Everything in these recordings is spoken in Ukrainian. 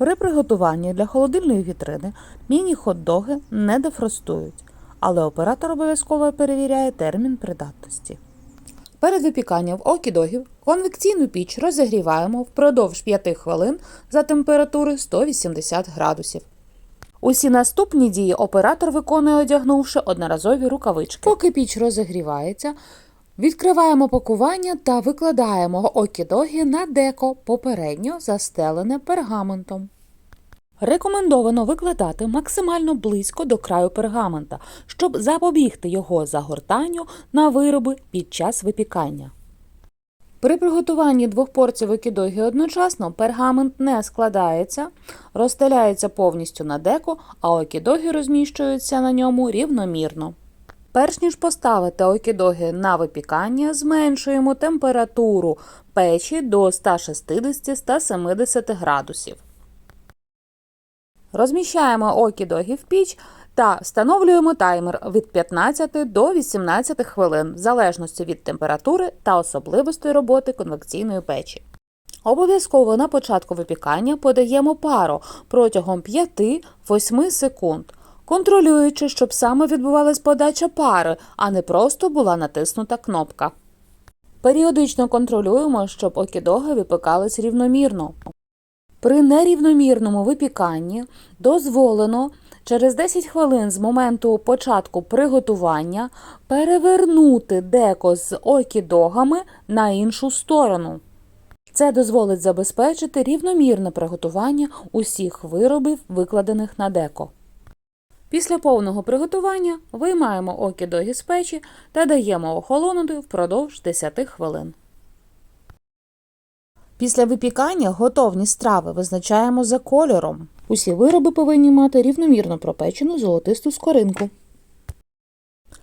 При приготуванні для холодильної вітрини міні-хот-доги не дефростують, але оператор обов'язково перевіряє термін придатності. Перед випіканням окідогів конвекційну піч розігріваємо впродовж 5 хвилин за температури 180 градусів. Усі наступні дії оператор виконує, одягнувши одноразові рукавички. Поки піч розігрівається, відкриваємо пакування та викладаємо окідоги на деко попередньо застелене пергаментом. Рекомендовано викладати максимально близько до краю пергамента, щоб запобігти його загортанню на вироби під час випікання. При приготуванні двох порцій викидоги одночасно пергамент не складається, розстеляється повністю на деко, а окідоги розміщуються на ньому рівномірно. Перш ніж поставити окідоги на випікання, зменшуємо температуру печі до 160-170 градусів. Розміщаємо окідоги в піч та встановлюємо таймер від 15 до 18 хвилин в залежності від температури та особливостей роботи конвекційної печі. Обов'язково на початку випікання подаємо пару протягом 5-8 секунд, контролюючи, щоб саме відбувалась подача пари, а не просто була натиснута кнопка. Періодично контролюємо, щоб окідоги випікались рівномірно. При нерівномірному випіканні дозволено через 10 хвилин з моменту початку приготування перевернути деко з окідогами на іншу сторону. Це дозволить забезпечити рівномірне приготування усіх виробів, викладених на деко. Після повного приготування виймаємо окідоги з печі та даємо охолонути впродовж 10 хвилин. Після випікання готовність страви визначаємо за кольором. Усі вироби повинні мати рівномірно пропечену золотисту скоринку.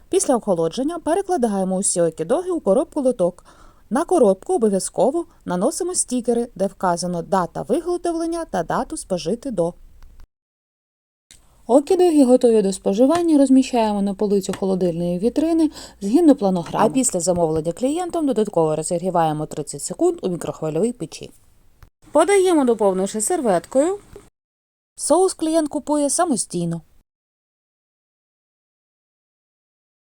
Після охолодження перекладаємо усі окідоги у коробку лоток. На коробку обов'язково наносимо стікери, де вказано дата виготовлення та дату спожити до. Окідоги готові до споживання розміщаємо на полицю холодильної вітрини згідно планограми. А після замовлення клієнтом додатково розігріваємо 30 секунд у мікрохвильовій печі. Подаємо доповнивши серветкою. Соус клієнт купує самостійно.